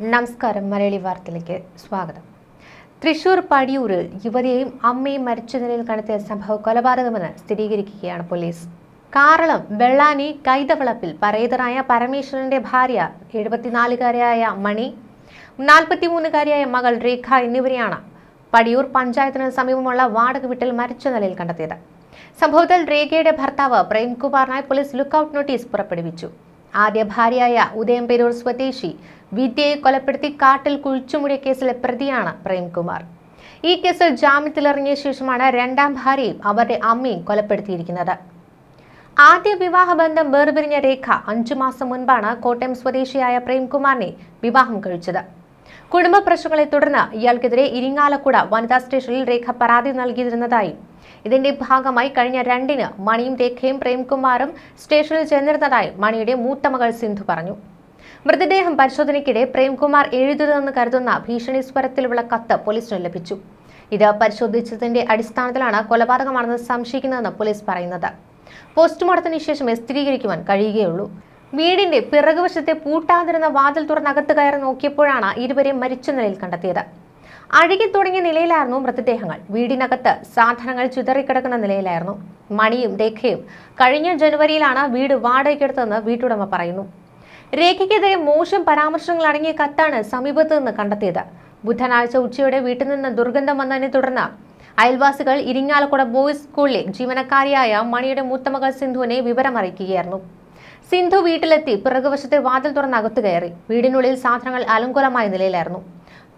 നമസ്കാരം. മലയാളി വാർത്തയിലേക്ക് സ്വാഗതം. തൃശൂർ പടിയൂരിൽ യുവതിയെയും അമ്മയും മരിച്ച നിലയിൽ കണ്ടെത്തിയ സംഭവം കൊലപാതകമെന്ന് സ്ഥിരീകരിക്കുകയാണ് പോലീസ്. കാറളം വെള്ളാനി കൈതവളപ്പിൽ പരേതനായ പരമേശ്വരന്റെ ഭാര്യ എഴുപത്തിനാലുകാരിയായ മണി നാൽപ്പത്തിമൂന്നുകാരിയായ മകൾ രേഖ എന്നിവരെയാണ് പടിയൂർ പഞ്ചായത്തിന് സമീപമുള്ള വാടക വീട്ടിൽ മരിച്ച നിലയിൽ കണ്ടെത്തിയത്. സംഭവത്തിൽ രേഖയുടെ ഭർത്താവ് പ്രേംകുമാറിനായി പോലീസ് ലുക്കൌട്ട് നോട്ടീസ് പുറപ്പെടുവിച്ചു. ആദ്യ ഭാര്യയായ ഉദയംപേരൂർ സ്വദേശി വിദ്യയെ കൊലപ്പെടുത്തി കാട്ടിൽ കുഴിച്ചുമുടിയ കേസിലെ പ്രതിയാണ് പ്രേംകുമാർ. ഈ കേസിൽ ജാമ്യത്തിലിറങ്ങിയ ശേഷമാണ് രണ്ടാം ഭാര്യയും അവരുടെ അമ്മയും കൊലപ്പെടുത്തിയിരിക്കുന്നത്. ആദ്യ വിവാഹ ബന്ധം വേർപിരിഞ്ഞ രേഖ അഞ്ചു മാസം മുൻപാണ് കോട്ടയം സ്വദേശിയായ പ്രേംകുമാറിനെ വിവാഹം കഴിച്ചത്. കുടുംബ പ്രശ്നങ്ങളെ തുടർന്ന് ഇയാൾക്കെതിരെ ഇരിങ്ങാലക്കുട വനിതാ സ്റ്റേഷനിൽ രേഖ പരാതി നൽകിയിരുന്നതായി. ഇതിന്റെ ഭാഗമായി കഴിഞ്ഞ രണ്ടിന് മണിയും രേഖയും പ്രേംകുമാറും സ്റ്റേഷനിൽ ചെന്നിരുന്നതായി മണിയുടെ മൂത്ത മകൾ സിന്ധു പറഞ്ഞു. മൃതദേഹം പരിശോധനയ്ക്കിടെ പ്രേംകുമാർ എഴുതുന്നതെന്ന് കരുതുന്ന ഭീഷണി സ്വരത്തിലുള്ള കത്ത് പോലീസിന് ലഭിച്ചു. ഇത് പരിശോധിച്ചതിന്റെ അടിസ്ഥാനത്തിലാണ് കൊലപാതകമാണെന്ന് സംശയിക്കുന്നതെന്ന് പോലീസ് പറയുന്നത്. പോസ്റ്റ്മോർട്ടത്തിന് ശേഷമേ സ്ഥിരീകരിക്കുവാൻ കഴിയുകയുള്ളൂ. വീടിന്റെ പിറകുവശത്തെ പൂട്ടാതിരുന്ന വാതിൽ തുറന്നകത്ത് കയറി നോക്കിയപ്പോഴാണ് ഇരുവരെയും മരിച്ച നിലയിൽ കണ്ടെത്തിയത്. അഴുകി തുടങ്ങിയ നിലയിലായിരുന്നു മൃതദേഹങ്ങൾ. വീടിനകത്ത് സാധനങ്ങൾ ചിതറിക്കിടക്കുന്ന നിലയിലായിരുന്നു. മണിയും രേഖയും കഴിഞ്ഞ ജനുവരിയിലാണ് വീട് വാടകയ്ക്കെടുത്തതെന്ന് വീട്ടുടമ പറയുന്നു. രേഖയ്ക്കെതിരെ മോശം പരാമർശങ്ങൾ അടങ്ങിയ കത്താണ് സമീപത്ത് നിന്ന് കണ്ടെത്തിയത്. ബുധനാഴ്ച ഉച്ചയോടെ വീട്ടിൽ നിന്ന് ദുർഗന്ധം വന്നതിനെ തുടർന്ന് അയൽവാസികൾ ഇരിങ്ങാലക്കുട ബോയ്സ് സ്കൂളിലെ ജീവനക്കാരിയായ മണിയുടെ മൂത്തമകൾ സിന്ധുവിനെ വിവരമറിയിക്കുകയായിരുന്നു. സിന്ധു വീട്ടിലെത്തി പിറകുവശത്തെ വാതിൽ തുറന്ന് അകത്തു കയറി. വീടിനുള്ളിൽ സാധനങ്ങൾ അലങ്കോലമായ നിലയിലായിരുന്നു.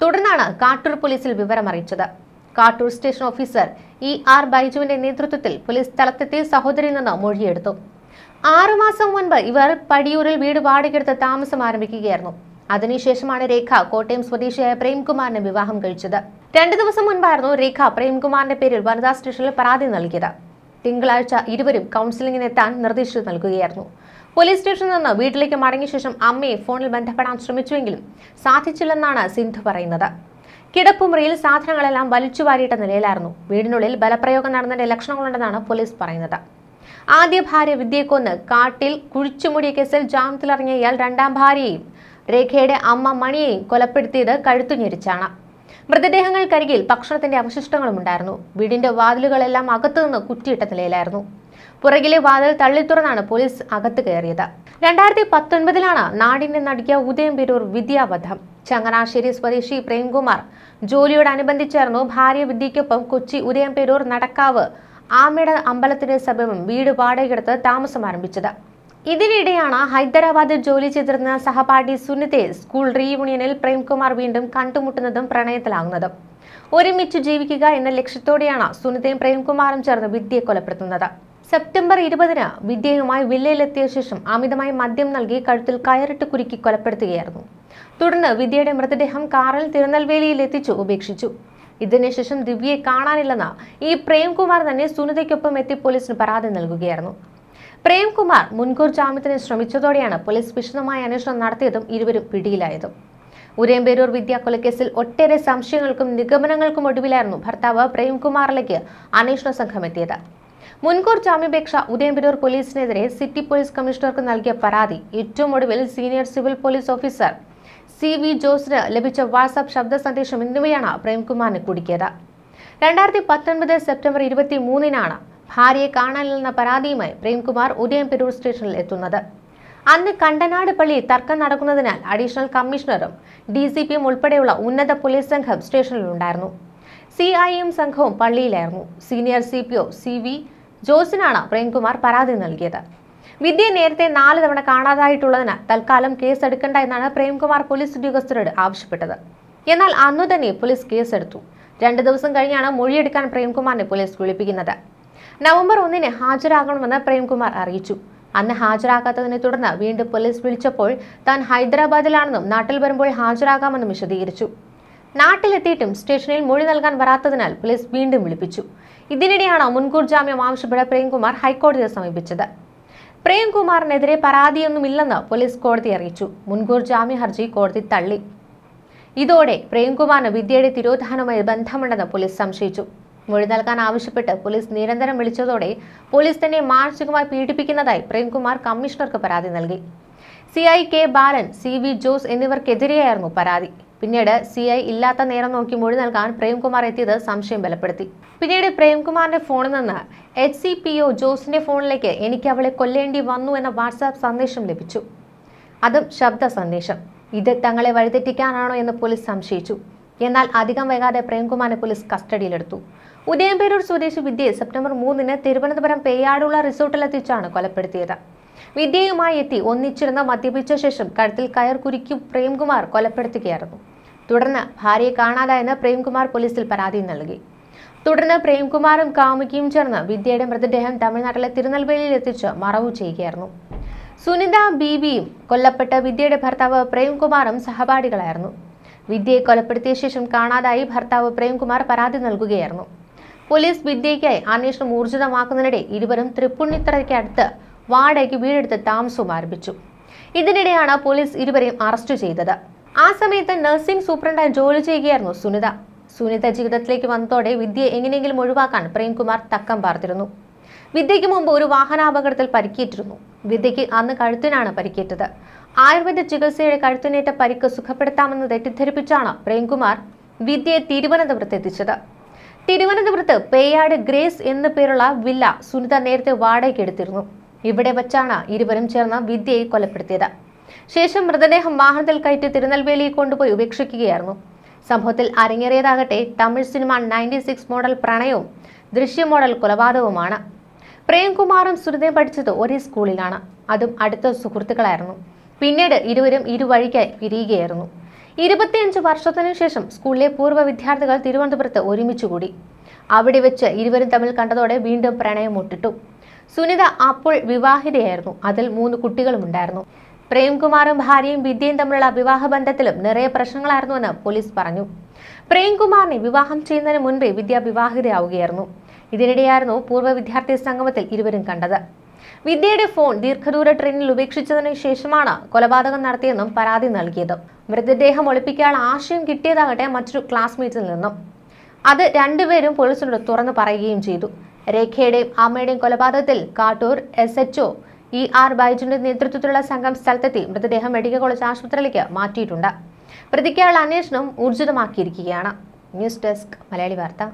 തുടർന്നാണ് കാട്ടൂർ പോലീസിൽ വിവരമറിയിച്ചത് Kattoor station officer E R ബൈജുവിന്റെ നേതൃത്വത്തിൽ പോലീസ് സ്ഥലത്തെത്തി സഹോദരിയിൽ നിന്ന് മൊഴിയെടുത്തു. ആറുമാസം മുൻപ് ഇവർ പടിയൂരിൽ വീട് വാടകയെടുത്ത് താമസം ആരംഭിക്കുകയായിരുന്നു. അതിനുശേഷമാണ് രേഖ കോട്ടയം സ്വദേശിയായ പ്രേംകുമാറിനെ വിവാഹം കഴിച്ചത്. രണ്ടു ദിവസം മുൻപായിരുന്നു രേഖ പ്രേംകുമാറിന്റെ പേരിൽ വനിതാ സ്റ്റേഷനിൽ പരാതി നൽകിയത്. തിങ്കളാഴ്ച ഇരുവരും കൗൺസിലിംഗിനെത്താൻ നിർദ്ദേശം നൽകുകയായിരുന്നു. പോലീസ് സ്റ്റേഷനിൽ നിന്ന് വീട്ടിലേക്ക് മടങ്ങിയ ശേഷം അമ്മയെ ഫോണിൽ ബന്ധപ്പെടാൻ ശ്രമിച്ചുവെങ്കിലും സാധിച്ചില്ലെന്നാണ് സിന്ധു പറയുന്നത്. കിടപ്പുമുറിയിൽ സാധനങ്ങളെല്ലാം വലിച്ചുവാരിയിട്ട നിലയിലായിരുന്നു. വീടിനുള്ളിൽ ബലപ്രയോഗം നടന്നതിന്റെ ലക്ഷണങ്ങളുണ്ടെന്നാണ് പോലീസ് പറയുന്നത്. ആദ്യ ഭാര്യ വിദ്യയെ കൊന്ന് കാട്ടിൽ കുഴിച്ചുമൂടിയ കേസിൽ ജാമ്യത്തിലിറങ്ങിയ ഇയാൾ രണ്ടാം ഭാര്യയെയും രേഖയുടെ അമ്മ മണിയെയും കൊലപ്പെടുത്തിയത് കഴുത്തുഞെരിച്ചാണ്. മൃതദേഹങ്ങൾക്കരികിൽ ഭക്ഷണത്തിന്റെ അവശിഷ്ടങ്ങളും ഉണ്ടായിരുന്നു വീടിന്റെ വാതിലുകളെല്ലാം അകത്തുനിന്ന് കുറ്റിയിട്ട നിലയിലായിരുന്നു. പുറകിലെ വാതിൽ തള്ളിത്തുറന്നാണ് പോലീസ് അകത്ത് കയറിയത്. രണ്ടായിരത്തി പത്തൊൻപതിലാണ് നാടിനെ നടുക്കിയ ഉദയംപേരൂർ വിദ്യാവധം ചങ്ങനാശ്ശേരി സ്വദേശി പ്രേംകുമാർ ജോലിയോടനുബന്ധിച്ചായിരുന്നു ഭാര്യ വിദ്യയ്ക്കൊപ്പം കൊച്ചി ഉദയംപേരൂർ നടക്കാവ് ആമയുടെ അമ്പലത്തിന്റെ സമീപം വീട് വാടകയെടുത്ത് താമസം ആരംഭിച്ചത്. ഇതിനിടെയാണ് ഹൈദരാബാദിൽ ജോലി ചെയ്തിരുന്ന സഹപാഠി സുനിതയെ സ്കൂൾ റീയൂണിയനിൽ പ്രേംകുമാർ വീണ്ടും കണ്ടുമുട്ടുന്നതും പ്രണയത്തിലാകുന്നതും. ഒരുമിച്ച് ജീവിക്കുക എന്ന ലക്ഷ്യത്തോടെയാണ് സുനിതയും പ്രേംകുമാറും ചേർന്ന് വിദ്യയെ കൊലപ്പെടുത്തുന്നത്. സെപ്റ്റംബർ ഇരുപതിന് വിദ്യയുമായി വില്ലയിലെത്തിയ ശേഷം അമിതമായി മദ്യം നൽകി കഴുത്തിൽ കയറിട്ട് കുരുക്കി കൊലപ്പെടുത്തുകയായിരുന്നു. തുടർന്ന് വിദ്യയുടെ മൃതദേഹം കാറിൽ തിരുനെൽവേലിയിൽ എത്തിച്ചു ഉപേക്ഷിച്ചു. ഇതിനുശേഷം ദിവ്യയെ കാണാനില്ലെന്ന് ഈ പ്രേംകുമാർ തന്നെ സുനിതയ്ക്കൊപ്പം എത്തി പോലീസിന് പരാതി നൽകുകയായിരുന്നു. പ്രേംകുമാർ മുൻകൂർ ജാമ്യത്തിന് ശ്രമിച്ചതോടെയാണ് പോലീസ് വിശദമായ അന്വേഷണം നടത്തിയതും ഇരുവരും പിടിയിലായതും. ഉരേമ്പേരൂർ വിദ്യാ കൊലക്കേസിൽ ഒട്ടേറെ സംശയങ്ങൾക്കും നിഗമനങ്ങൾക്കും ഒടുവിലായിരുന്നു ഭർത്താവ് പ്രേംകുമാറിലേക്ക് അന്വേഷണ സംഘം എത്തിയത്. മുൻകൂർ ജാമ്യാപേക്ഷ ഉദയംപേരൂർ പോലീസിനെതിരെ സിറ്റി പോലീസ് കമ്മീഷണർക്ക് നൽകിയ പരാതി. ഏറ്റവും ഒടുവിൽ senior civil police officer C V ജോസിന് ലഭിച്ച വാട്സാപ്പ് ശബ്ദ സന്ദേശം എന്നിവയാണ് പ്രേംകുമാറിന് കുടുക്കിയത്. രണ്ടായിരത്തി പത്തൊൻപത് സെപ്റ്റംബർ ഇരുപത്തി മൂന്നിനാണ് ഭാര്യയെ കാണാനില്ലെന്ന പരാതിയുമായി പ്രേംകുമാർ ഉദയംപേരൂർ സ്റ്റേഷനിൽ എത്തുന്നത്. അന്ന് കണ്ടനാട് പള്ളി തർക്കം നടക്കുന്നതിനാൽ അഡീഷണൽ കമ്മീഷണറും ഡി സി പിയും ഉൾപ്പെടെയുള്ള ഉന്നത പോലീസ് സംഘം സ്റ്റേഷനിലുണ്ടായിരുന്നു. സി ഐ എം സംഘവും പള്ളിയിലായിരുന്നു. Senior C P O C V ജോസിനാണ് Premkumar പരാതി നൽകിയത്. വിദ്യ നേരത്തെ നാല് തവണ കാണാതായിട്ടുള്ളതിനാൽ തൽക്കാലം കേസെടുക്കണ്ട എന്നാണ് പ്രേംകുമാർ പോലീസ് ഉദ്യോഗസ്ഥരോട് ആവശ്യപ്പെട്ടത്. എന്നാൽ അന്നു തന്നെ പോലീസ് കേസെടുത്തു. രണ്ട് ദിവസം കഴിഞ്ഞാണ് മൊഴിയെടുക്കാൻ പ്രേംകുമാറിനെ പോലീസ് വിളിപ്പിക്കുന്നത്. നവംബർ ഒന്നിന് ഹാജരാകണമെന്ന് പ്രേംകുമാർ അറിയിച്ചു. അന്ന് ഹാജരാകാത്തതിനെ തുടർന്ന് വീണ്ടും പോലീസ് വിളിച്ചപ്പോൾ താൻ ഹൈദരാബാദിലാണെന്നും നാട്ടിൽ വരുമ്പോൾ ഹാജരാകാമെന്നും വിശദീകരിച്ചു. നാട്ടിലെത്തിയിട്ടും സ്റ്റേഷനിൽ മൊഴി നൽകാൻ വരാത്തതിനാൽ പോലീസ് വീണ്ടും വിളിപ്പിച്ചു. ഇതിനിടെയാണ് മുൻകൂർ ജാമ്യം ആവശ്യപ്പെട്ട് പ്രേംകുമാർ ഹൈക്കോടതിയെ സമീപിച്ചത്. പ്രേംകുമാറിനെതിരെ പരാതിയൊന്നുമില്ലെന്ന് പോലീസ് കോടതി അറിയിച്ചു. മുൻകൂർ ജാമ്യ ഹർജി കോടതി തള്ളി. ഇതോടെ പ്രേംകുമാറിന് വിദ്യയുടെ തിരോധാനവുമായി ബന്ധമുണ്ടെന്ന് പോലീസ് സംശയിച്ചു. മൊഴി നൽകാൻ ആവശ്യപ്പെട്ട് പോലീസ് നിരന്തരം വിളിച്ചതോടെ പോലീസ് തന്നെ മാനസികമായി പീഡിപ്പിക്കുന്നതായി പ്രേംകുമാർ കമ്മീഷണർക്ക് പരാതി നൽകി. C I K Balan C V Jose എന്നിവർക്കെതിരെയായിരുന്നു പരാതി. പിന്നീട് സി ഐ ഇല്ലാത്ത നേരം നോക്കി മൊഴി നൽകാൻ പ്രേംകുമാർ എത്തിയത് സംശയം ബലപ്പെടുത്തി. പിന്നീട് പ്രേംകുമാറിന്റെ ഫോണിൽ നിന്ന് എച്ച് സി പി ഒ ജോസിന്റെ ഫോണിലേക്ക് എനിക്ക് അവളെ കൊല്ലേണ്ടി വന്നു എന്ന വാട്സാപ്പ് സന്ദേശം ലഭിച്ചു. അതും ശബ്ദ സന്ദേശം. ഇത് തങ്ങളെ വഴിതെറ്റിക്കാനാണോ എന്ന് പോലീസ് സംശയിച്ചു. എന്നാൽ അധികം വൈകാതെ പ്രേംകുമാറിനെ പോലീസ് കസ്റ്റഡിയിലെടുത്തു. ഉദയംപേരൂർ സ്വദേശി വിദ്യയെ സെപ്റ്റംബർ മൂന്നിന് തിരുവനന്തപുരം പേയാടുള്ള റിസോർട്ടിലെത്തിച്ചാണ് കൊലപ്പെടുത്തിയത്. വിദ്യയുമായി എത്തി ഒന്നിച്ചിരുന്ന മദ്യപിച്ച ശേഷം കഴുത്തിൽ കയർ കുരുക്കി പ്രേംകുമാർ കൊലപ്പെടുത്തുകയായിരുന്നു. തുടർന്ന് ഭാര്യയെ കാണാതായെന്ന് പ്രേംകുമാർ പോലീസിൽ പരാതി നൽകി. തുടർന്ന് പ്രേംകുമാറും കാമുകിയും ചേർന്ന് വിദ്യയുടെ മൃതദേഹം തമിഴ്നാട്ടിലെ തിരുനെൽവേലിയിൽ എത്തിച്ച് മറവു ചെയ്യുകയായിരുന്നു. സുനിത ബീബിയും കൊല്ലപ്പെട്ട വിദ്യയുടെ ഭർത്താവ് പ്രേംകുമാറും സഹപാഠികളായിരുന്നു. വിദ്യയെ കൊലപ്പെടുത്തിയ ശേഷം കാണാതായി ഭർത്താവ് പ്രേംകുമാർ പരാതി നൽകുകയായിരുന്നു. പോലീസ് വിദ്യയ്ക്കായി അന്വേഷണം ഊർജിതമാക്കുന്നതിനിടെ ഇരുവരും തൃപ്പുണിത്തറയ്ക്ക് അടുത്ത് വാടകയ്ക്ക് വീടെടുത്ത് താമസവും ആരംഭിച്ചു ഇതിനിടെയാണ് പോലീസ് ഇരുവരെയും അറസ്റ്റ് ചെയ്തത്. ആ സമയത്ത് നഴ്സിംഗ് സൂപ്രണ്ടായി ജോലി ചെയ്യുകയായിരുന്നു സുനിത. സുനിത ജീവിതത്തിലേക്ക് വന്നതോടെ വിദ്യയെ എങ്ങനെയെങ്കിലും ഒഴിവാക്കാൻ പ്രേംകുമാർ തക്കം പാർത്തിരുന്നു. വിദ്യയ്ക്ക് മുമ്പ് ഒരു വാഹനാപകടത്തിൽ പരിക്കേറ്റിരുന്നു. വിദ്യയ്ക്ക് അന്ന് കഴുത്തിനാണ് പരിക്കേറ്റത്. ആയുർവേദ ചികിത്സയുടെ കഴുത്തിനേറ്റ പരിക്ക് സുഖപ്പെടുത്താമെന്ന് തെറ്റിദ്ധരിപ്പിച്ചാണ് പ്രേംകുമാർ വിദ്യയെ തിരുവനന്തപുരത്ത് എത്തിച്ചത്. തിരുവനന്തപുരത്ത് പേയാട് ഗ്രേസ് എന്നു പേരുള്ള വില്ല സുനിത നേരത്തെ വാടകയ്ക്ക് എടുത്തിരുന്നു. ഇവിടെ വച്ചാണ് ഇരുവരും ചേർന്ന് വിദ്യയെ കൊലപ്പെടുത്തിയത്. ശേഷം മൃതദേഹം വാഹനത്തിൽ കയറ്റി തിരുനെൽവേലിയിൽ കൊണ്ടുപോയി ഉപേക്ഷിക്കുകയായിരുന്നു. സംഭവത്തിൽ അരങ്ങേറിയതാകട്ടെ Tamil cinema ninety six model പ്രണയവും ദൃശ്യ മോഡൽ കൊലപാതകവുമാണ്. പ്രേംകുമാറും സുനിതയും പഠിച്ചത് ഒരേ സ്കൂളിലാണ്. അതും അടുത്ത സുഹൃത്തുക്കളായിരുന്നു. പിന്നീട് ഇരുവരും ഇരുവഴിക്കായി പിരിയുകയായിരുന്നു. ഇരുപത്തിയഞ്ച് വർഷത്തിനു ശേഷം സ്കൂളിലെ പൂർവ വിദ്യാർത്ഥികൾ തിരുവനന്തപുരത്ത് ഒരുമിച്ചുകൂടി അവിടെ വെച്ച് ഇരുവരും തമ്മിൽ കണ്ടതോടെ വീണ്ടും പ്രണയം മുട്ടിട്ടു. സുനിത അപ്പോൾ വിവാഹിതയായിരുന്നു. അതിൽ മൂന്ന് കുട്ടികളുമുണ്ടായിരുന്നു പ്രേംകുമാറും ഭാര്യയും വിദ്യയും തമ്മിലുള്ള വിവാഹ ബന്ധത്തിലും നിറയെ പ്രശ്നങ്ങളായിരുന്നുവെന്ന് പോലീസ് പറഞ്ഞു. പ്രേംകുമാറിനെ വിവാഹം ചെയ്യുന്നതിന് മുൻപേ വിദ്യ വിവാഹിതയാവുകയായിരുന്നു. ഇതിനിടെയായിരുന്നു പൂർവ വിദ്യാർത്ഥി സംഗമത്തിൽ ഇരുവരും കണ്ടത്. വിദ്യയുടെ ഫോൺ ദീർഘദൂര ട്രെയിനിൽ ഉപേക്ഷിച്ചതിനു ശേഷമാണ് കൊലപാതകം നടത്തിയെന്നും പരാതി നൽകിയത്. മൃതദേഹം ഒളിപ്പിക്കാനുള്ള ആശയം കിട്ടിയതാകട്ടെ മറ്റൊരു ക്ലാസ്മേറ്റിൽ നിന്നും. അത് രണ്ടുപേരും പോലീസിനോട് തുറന്നു പറയുകയും ചെയ്തു. രേഖയുടെയും അമ്മയുടെയും കൊലപാതകത്തിൽ Kattoor S H E R ബൈജുന്റെ നേതൃത്വത്തിലുള്ള സംഘം സ്ഥലത്തെത്തി മൃതദേഹം മെഡിക്കൽ കോളേജ് ആശുപത്രിയിലേക്ക് മാറ്റിയിട്ടുണ്ട്. പ്രതിക്കായുള്ള അന്വേഷണം ഊർജിതമാക്കിയിരിക്കുകയാണ്. ന്യൂസ് ഡെസ്ക് മലയാളി വാർത്ത.